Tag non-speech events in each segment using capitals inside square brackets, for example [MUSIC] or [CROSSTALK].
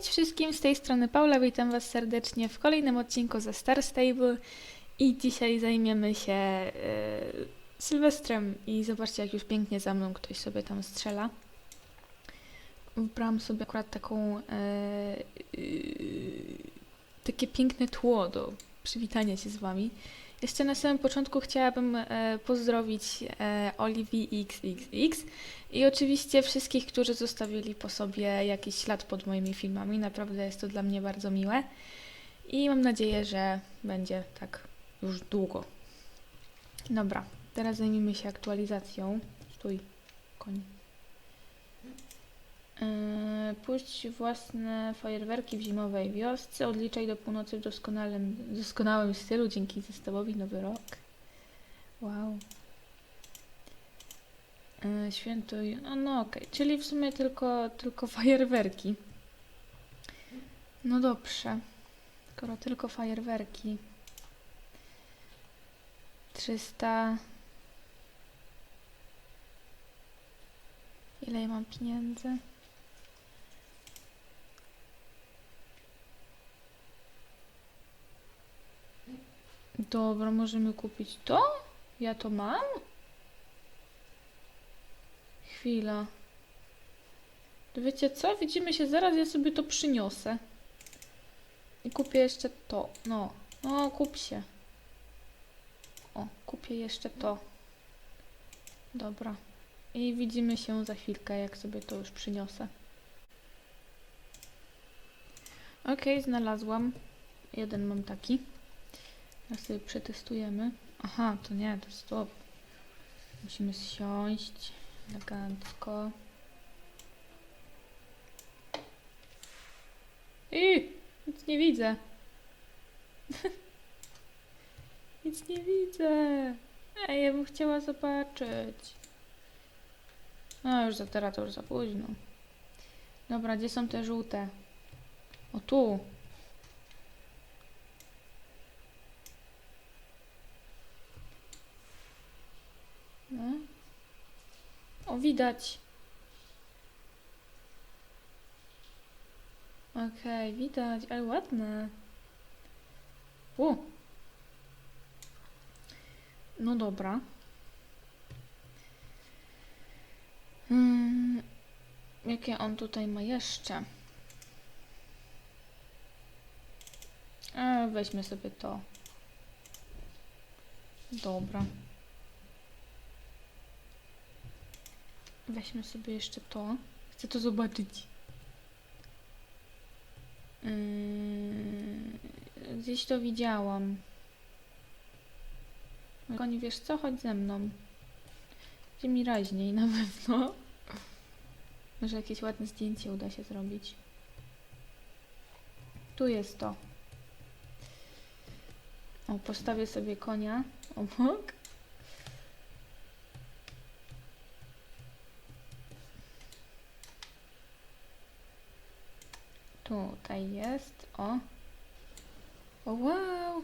wszystkim, z tej strony Paula, witam Was serdecznie w kolejnym odcinku ze Star Stable i dzisiaj zajmiemy się e, Sylwestrem i zobaczcie jak już pięknie za mną ktoś sobie tam strzela. Wybrałam sobie akurat taką e, e, takie piękne tło do przywitania się z Wami. Jeszcze na samym początku chciałabym e, pozdrowić e, Oliwii XXX i oczywiście wszystkich, którzy zostawili po sobie jakiś ślad pod moimi filmami. Naprawdę jest to dla mnie bardzo miłe i mam nadzieję, że będzie tak już długo. Dobra, teraz zajmijmy się aktualizacją. Stój, koń. Yy, Puść własne fajerwerki w zimowej wiosce, odliczaj do północy w doskonałym, doskonałym stylu dzięki zestawowi Nowy Rok. Wow. Yy, Świętuj. No, no okej, czyli w sumie tylko, tylko fajerwerki. No dobrze. Skoro tylko fajerwerki. 300. Ile ja mam pieniędzy? Dobra, możemy kupić to? Ja to mam? Chwila. Wiecie co? Widzimy się zaraz, ja sobie to przyniosę. I kupię jeszcze to. No, no kup się. O, kupię jeszcze to. Dobra. I widzimy się za chwilkę, jak sobie to już przyniosę. Okej, znalazłam. Jeden mam taki. Teraz sobie przetestujemy. Aha, to nie, to stop. Musimy zsiąść elegancko. I nic nie widzę. [LAUGHS] nic nie widzę. Ej, ja bym chciała zobaczyć. No już za teraz to już za późno. Dobra, gdzie są te żółte? O tu. No. O, widać. Okej, widać, ale ładne. U. No dobra. Hmm, jakie on tutaj ma jeszcze? E, weźmy sobie to. Dobra. Weźmy sobie jeszcze to. Chcę to zobaczyć. Yy, gdzieś to widziałam. Koni, wiesz co? Chodź ze mną. Będzie mi raźniej na pewno. Może jakieś ładne zdjęcie uda się zrobić. Tu jest to. O, postawię sobie konia obok. Tutaj jest. O. O, wow!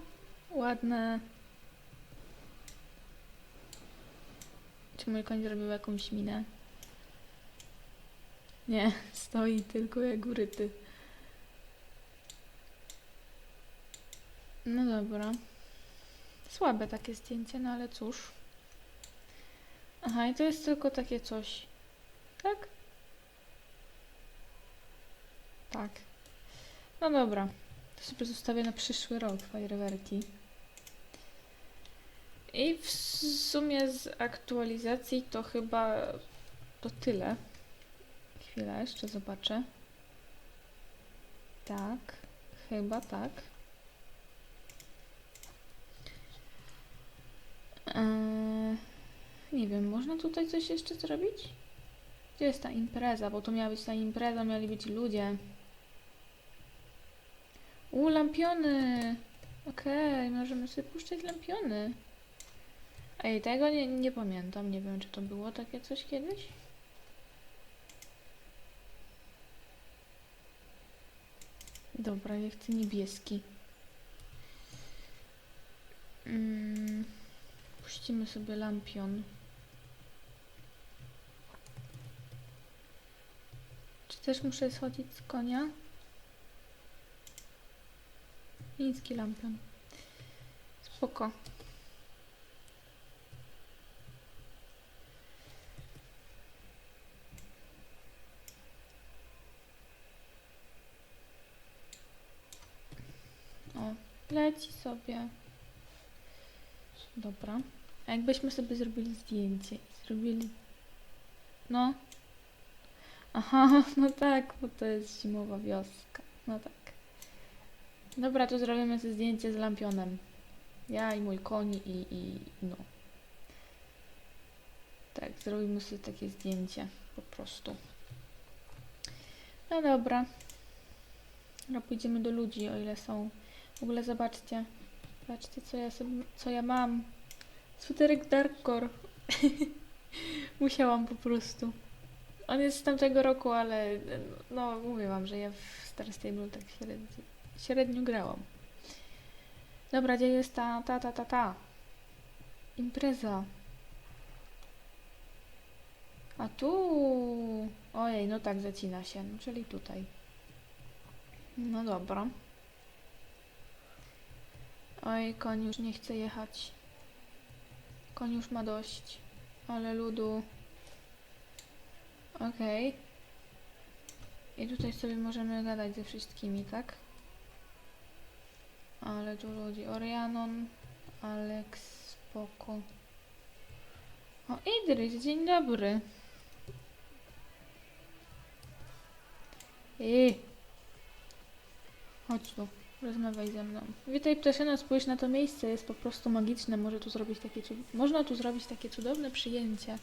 Ładne. Czy mój koń zrobił jakąś minę? Nie, [LAUGHS] stoi tylko jak uryty. No dobra. Słabe takie zdjęcie, no ale cóż. Aha, i to jest tylko takie coś. Tak? Tak. No dobra. To sobie zostawię na przyszły rok fajerwerki. I w sumie z aktualizacji to chyba to tyle. Chwilę, jeszcze zobaczę. Tak, chyba tak. Eee, nie wiem, można tutaj coś jeszcze zrobić? Gdzie jest ta impreza? Bo to miała być ta impreza, mieli być ludzie. U, lampiony! Okej, możemy sobie puszczać lampiony. Ej, tego nie, nie pamiętam. Nie wiem, czy to było takie coś kiedyś. Dobra, ja chcę niebieski. Mm, puścimy sobie lampion. Czy też muszę schodzić z konia? Chiński lampion. Spoko. O, leci sobie. Dobra. A jakbyśmy sobie zrobili zdjęcie i zrobili... No. Aha, [LAUGHS] no tak, bo to jest zimowa wioska. No tak. Dobra, to zrobimy sobie zdjęcie z lampionem. Ja i mój koń i, i no. Tak, zrobimy sobie takie zdjęcie po prostu. No dobra. No pójdziemy do ludzi, o ile są. W ogóle zobaczcie. Zobaczcie, co ja sobie, co ja mam. Sweterek Darkcore. [LAUGHS] Musiałam po prostu. On jest z tamtego roku, ale no mówię wam, że ja w Star Stable tak średnio, średnio grałam. Dobra, gdzie jest ta, ta, ta, ta, ta? Impreza. A tu... Ojej, no tak, zacina się, no, czyli tutaj. No dobra. Oj, koń już nie chce jechać. Koń już ma dość. Ale ludu. Okej. I tutaj sobie możemy gadać ze wszystkimi, tak? Ale tu ludzi. Orianon, Alex, spoko. O, Idris, dzień dobry. Ej. Chodź tu, rozmawiaj ze mną. Witaj Ptaszyna, spójrz na to miejsce, jest po prostu magiczne. Może tu zrobić takie. Można tu zrobić takie cudowne przyjęcie.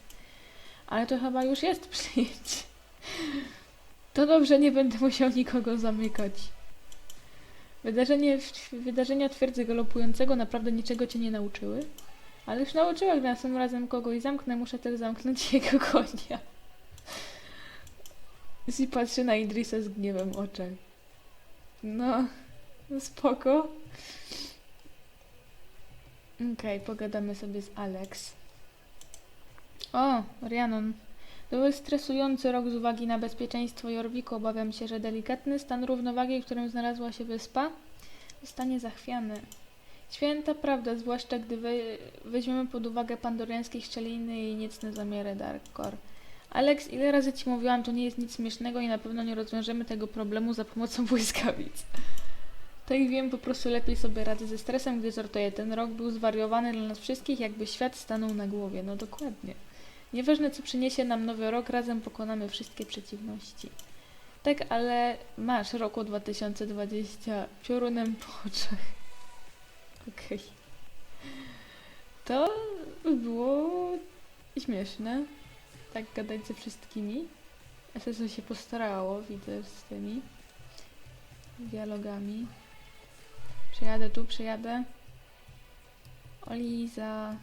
Ale to chyba już jest [LAUGHS] przyjęcie. To dobrze, nie będę musiał nikogo zamykać. Wydarzenie, wydarzenia twierdzy galopującego naprawdę niczego cię nie nauczyły. Ale już nauczyła, gdy następnym razem kogoś zamknę, muszę też zamknąć [LAUGHS] jego konia. I patrzy na Idrisa z gniewem w oczach. No, no spoko. Okej, pogadamy sobie z Alex. O, Rhiannon. To był stresujący rok z uwagi na bezpieczeństwo Jorwiku. Obawiam się, że delikatny stan równowagi, w którym znalazła się wyspa, zostanie zachwiany. Święta prawda, zwłaszcza gdy we, weźmiemy pod uwagę pandoriańskie szczeliny i niecne zamiary Darkcore. Alex, ile razy ci mówiłam, to nie jest nic śmiesznego i na pewno nie rozwiążemy tego problemu za pomocą [LAUGHS] błyskawic. Tak wiem, po prostu lepiej sobie radzę ze stresem, gdy żartuję. Ten rok był zwariowany dla nas wszystkich, jakby świat stanął na głowie. No dokładnie. Nieważne, co przyniesie nam nowy rok, razem pokonamy wszystkie przeciwności. Tak, ale masz roku 2020 piorunem po oczach. Okej. To by było śmieszne. Tak gadać ze wszystkimi. SSO się postarało, widzę, z tymi dialogami. Przejadę tu, przejadę. Oliza.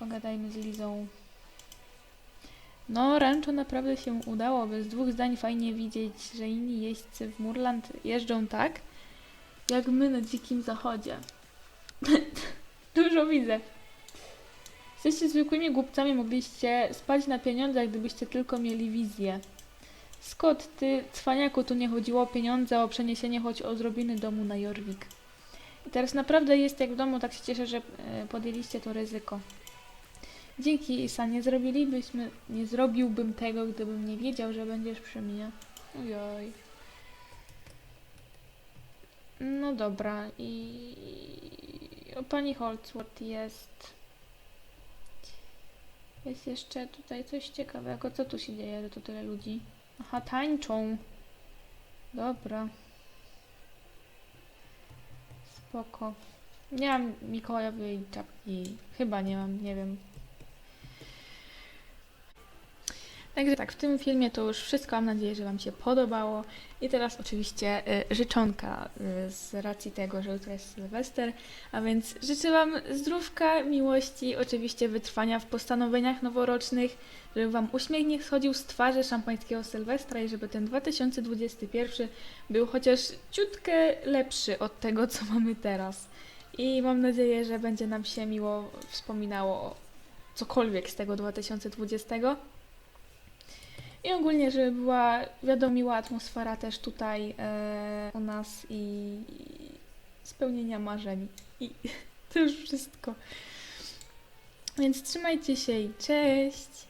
Pogadajmy z Lizą. No, rancho naprawdę się udało. Bez dwóch zdań fajnie widzieć, że inni jeźdźcy w Murland jeżdżą tak, jak my na dzikim zachodzie. [LAUGHS] Dużo widzę. Jesteście zwykłymi głupcami, mogliście spać na pieniądzach, gdybyście tylko mieli wizję. Scott, ty, cwaniaku, tu nie chodziło o pieniądze, o przeniesienie choć odrobiny domu na Jorvik. I teraz naprawdę jest jak w domu, tak się cieszę, że e, podjęliście to ryzyko. Dzięki, Isa, nie zrobilibyśmy, nie zrobiłbym tego, gdybym nie wiedział, że będziesz przy mnie. Ojoj. No dobra, i... O, pani Holdsworth jest... Jest jeszcze tutaj coś ciekawego. Co tu się dzieje, że tu tyle ludzi? Aha, tańczą. Dobra. Spoko. Nie mam Mikołajowej czapki. Chyba nie mam, nie wiem. Także tak, w tym filmie to już wszystko. Mam nadzieję, że Wam się podobało. I teraz oczywiście y, życzonka y, z racji tego, że jutro jest Sylwester. A więc życzę Wam zdrówka, miłości, oczywiście wytrwania w postanowieniach noworocznych, żeby Wam uśmiech nie schodził z twarzy szampańskiego Sylwestra i żeby ten 2021 był chociaż ciutkę lepszy od tego, co mamy teraz. I mam nadzieję, że będzie nam się miło wspominało cokolwiek z tego 2020. I ogólnie, żeby była wiadomiła atmosfera też tutaj e, u nas i, i spełnienia marzeń. I [LAUGHS] to już wszystko. Więc trzymajcie się i cześć!